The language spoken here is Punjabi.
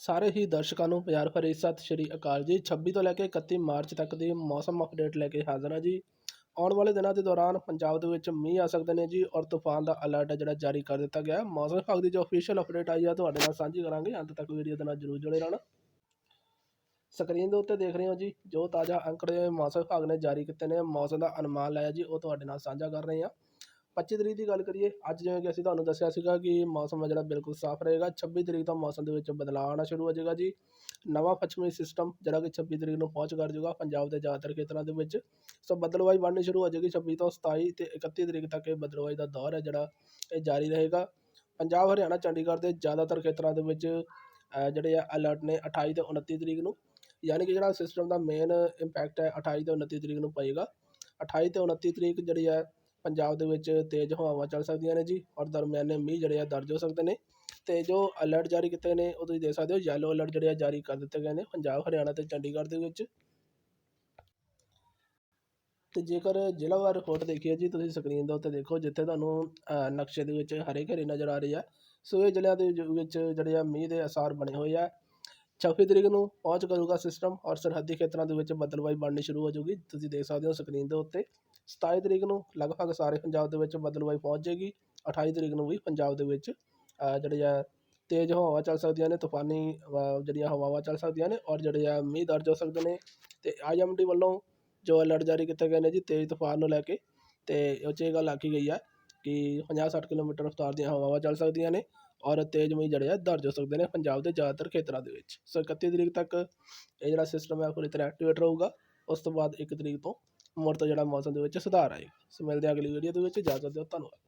ਸਾਰੇ ਹੀ ਦਰਸ਼ਕਾਂ ਨੂੰ ਪਿਆਰ ਭਰੀ ਸਤਿ ਸ਼੍ਰੀ ਅਕਾਲ ਜੀ। 26 ਤੋਂ ਲੈ ਕੇ 31 ਮਾਰਚ ਤੱਕ ਦੀ ਮੌਸਮ ਅਪਡੇਟ ਲੈ ਕੇ ਹਾਜ਼ਰ ਹਾਂ ਜੀ। ਆਉਣ ਵਾਲੇ ਦਿਨਾਂ ਦੇ ਦੌਰਾਨ ਪੰਜਾਬ ਦੇ ਵਿੱਚ ਮੀਂਹ ਆ ਸਕਦੇ ਨੇ ਜੀ ਔਰ ਤੂਫਾਨ ਦਾ ਅਲਰਟ ਹੈ ਜਿਹੜਾ ਜਾਰੀ ਕਰ ਦਿੱਤਾ ਗਿਆ ਹੈ। ਮੌਸਮ ਵਿਭਾਗ ਦੀ ਜੋ ਅਫੀਸ਼ੀਅਲ ਅਪਡੇਟ ਆਈ ਆ, ਤੁਹਾਡੇ ਨਾਲ ਸਾਂਝੀ ਕਰਾਂਗੇ। ਅੰਤ ਤੱਕ ਵੀਡੀਓ ਦੇ ਨਾਲ ਜਰੂਰ ਜੁੜੇ ਰਹਿਣਾ। ਸਕਰੀਨ ਦੇ ਉੱਤੇ ਦੇਖ ਰਹੇ ਹੋ ਜੀ, ਜੋ ਤਾਜ਼ਾ ਅੰਕੜੇ ਮੌਸਮ ਵਿਭਾਗ ਨੇ ਜਾਰੀ ਕੀਤੇ ਨੇ, ਮੌਸਮ ਦਾ ਅਨੁਮਾਨ ਲਾਇਆ ਜੀ, ਉਹ ਤੁਹਾਡੇ ਨਾਲ ਸਾਂਝਾ ਕਰ ਰਹੇ ਹਾਂ। 25 ਤਰੀਕ ਦੀ ਗੱਲ ਕਰੀਏ, ਅੱਜ ਜਿਵੇਂ ਕਿ ਅਸੀਂ ਤੁਹਾਨੂੰ ਦੱਸਿਆ ਸੀਗਾ ਕਿ ਮੌਸਮ ਹੈ ਜਿਹੜਾ ਬਿਲਕੁਲ ਸਾਫ਼ ਰਹੇਗਾ 26 ਤਰੀਕ ਤੋਂ ਮੌਸਮ ਦੇ ਵਿੱਚ ਬਦਲਾਅ ਆਉਣਾ ਸ਼ੁਰੂ ਹੋ ਜਾਏਗਾ ਜੀ। ਨਵਾਂ ਪੱਛਮੀ ਸਿਸਟਮ ਜਿਹੜਾ ਕਿ 26 ਤਰੀਕ ਨੂੰ ਪਹੁੰਚ ਕਰ ਜਾਊਗਾ ਪੰਜਾਬ ਦੇ ਜ਼ਿਆਦਾਤਰ ਖੇਤਰਾਂ ਦੇ ਵਿੱਚ। ਸੋ ਬਦਲਵਾਈ ਬਣਨੀ ਸ਼ੁਰੂ ਹੋ ਜਾਏਗੀ 26 ਤੋਂ 27 ਤੇ 31 ਤਰੀਕ ਤੱਕ ਇਹ ਬਦਲਵਾਈ ਦਾ ਦੌਰ ਹੈ ਜਿਹੜਾ ਇਹ ਜਾਰੀ ਰਹੇਗਾ। ਪੰਜਾਬ, ਹਰਿਆਣਾ, ਚੰਡੀਗੜ੍ਹ ਦੇ ਜ਼ਿਆਦਾਤਰ ਖੇਤਰਾਂ ਦੇ ਵਿੱਚ ਜਿਹੜੇ ਆ ਅਲਰਟ ਨੇ 28 ਤੇ 29 ਤਰੀਕ ਨੂੰ। ਯਾਨੀ ਕਿ ਜਿਹੜਾ ਸਿਸਟਮ ਦਾ ਮੇਨ ਇੰਪੈਕਟ ਹੈ 28 ਤੇ 29 ਤਰੀਕ ਨੂੰ ਪਏਗਾ। 28 ਤੇ 29 ਤਰੀਕ ਜਿਹੜੀ ਹੈ ਪੰਜਾਬ ਦੇ ਵਿੱਚ ਤੇਜ਼ ਹਵਾਵਾਂ ਚੱਲ ਸਕਦੀਆਂ ਨੇ ਜੀ ਔਰ ਦਰਮਿਆਨੇ ਮੀਂਹ ਜਿਹੜੇ ਆ ਦਰਜ ਹੋ ਸਕਦੇ ਨੇ ਅਤੇ ਜੋ ਅਲਰਟ ਜਾਰੀ ਕੀਤੇ ਨੇ, ਉਹ ਤੁਸੀਂ ਦੇਖ ਸਕਦੇ ਹੋ ਯੈਲੋ ਅਲਰਟ ਜਿਹੜੇ ਆ ਜਾਰੀ ਕਰ ਦਿੱਤੇ ਗਏ ਨੇ ਪੰਜਾਬ, ਹਰਿਆਣਾ ਅਤੇ ਚੰਡੀਗੜ੍ਹ ਦੇ ਵਿੱਚ। ਅਤੇ ਜੇਕਰ ਜ਼ਿਲ੍ਹਾਵਾਰ ਰਿਪੋਰਟ ਦੇਖੀਏ ਜੀ, ਤੁਸੀਂ ਸਕਰੀਨ ਦੇ ਉੱਤੇ ਦੇਖੋ ਜਿੱਥੇ ਤੁਹਾਨੂੰ ਨਕਸ਼ੇ ਦੇ ਵਿੱਚ ਹਰੇ ਘਰੇ ਨਜ਼ਰ ਆ ਰਹੀ ਆ। ਸੋ ਇਹ ਜ਼ਿਲ੍ਹਿਆਂ ਦੇ ਜੋ- ਵਿੱਚ ਜਿਹੜੇ ਆ ਮੀਂਹ ਦੇ ਅਸਾਰ ਬਣੇ ਹੋਏ ਆ। 26 ਤਰੀਕ ਨੂੰ ਪਹੁੰਚ ਕਰੂਗਾ ਸਿਸਟਮ ਔਰ ਸਰਹੱਦੀ ਖੇਤਰਾਂ ਦੇ ਵਿੱਚ ਬੱਦਲਵਾਈ ਬਣਨੀ ਸ਼ੁਰੂ ਹੋ ਜਾਊਗੀ। ਤੁਸੀਂ ਦੇਖ ਸਕਦੇ ਹੋ ਸਕਰੀਨ ਦੇ ਉੱਤੇ 27 ਤਰੀਕ ਨੂੰ ਲਗਭਗ ਸਾਰੇ ਪੰਜਾਬ ਦੇ ਵਿੱਚ ਬੱਦਲਵਾਈ ਪਹੁੰਚ ਜਾਏਗੀ। 28 ਤਰੀਕ ਨੂੰ ਵੀ ਪੰਜਾਬ ਦੇ ਵਿੱਚ ਅਹ, ਜਿਹੜੇ ਆ ਤੇਜ਼ ਹਵਾਵਾਂ ਚੱਲ ਸਕਦੀਆਂ ਨੇ ਤੂਫਾਨੀ ਜਿਹੜੀਆਂ ਹਵਾਵਾਂ ਚੱਲ ਸਕਦੀਆਂ ਨੇ ਔਰ ਜਿਹੜੇ ਆ ਮੀਂਹ ਦਰਜ ਹੋ ਸਕਦੇ ਨੇ ਤੇ ਆਈਐਮਡੀ ਵੱਲੋਂ ਜੋ ਅਲਰਟ ਜਾਰੀ ਕੀਤੇ ਗਏ ਨੇ ਜੀ ਤੇਜ਼ ਤੂਫਾਨ ਨੂੰ ਲੈ ਕੇ ਤੇ ਉਹ 'ਚ ਇਹ ਗੱਲ ਆਖੀ ਗਈ ਹੈ ਕਿ 50-60 ਕਿਲੋਮੀਟਰ ਰਫ਼ਤਾਰ ਦੀਆਂ ਹਵਾਵਾਂ ਚੱਲ ਸਕਦੀਆਂ ਨੇ ਔਰ ਤੇਜ਼ ਜਿਹੜੇ ਆ, ਦਰਜ ਹੋ ਸਕਦੇ ਨੇ ਪੰਜਾਬ ਦੇ ਜ਼ਿਆਦਾਤਰ ਖੇਤਰਾਂ ਦੇ ਵਿੱਚ। ਸੋ 31 ਤਰੀਕ ਤੱਕ ਇਹ ਜਿਹੜਾ ਸਿਸਟਮ ਹੈ ਪੂਰੀ ਤਰ੍ਹਾਂ ਐਕਟੀਵੇਟ ਰਹੂਗਾ। ਉਸ ਤੋਂ ਬਾਅਦ 1 ਤਰੀਕ ਤੋਂ ਮੁੜ ਤੋਂ ਜਿਹੜਾ ਮੌਸਮ ਦੇ ਵਿੱਚ ਸੁਧਾਰ ਆਏਗਾ। ਸੋ ਮਿਲਦੇ ਹਾਂ ਅਗਲੀ ਵੀਡੀਓ ਦੇ ਵਿੱਚ। ਇਜਾਜ਼ਤ ਦਿਓ, ਧੰਨਵਾਦ।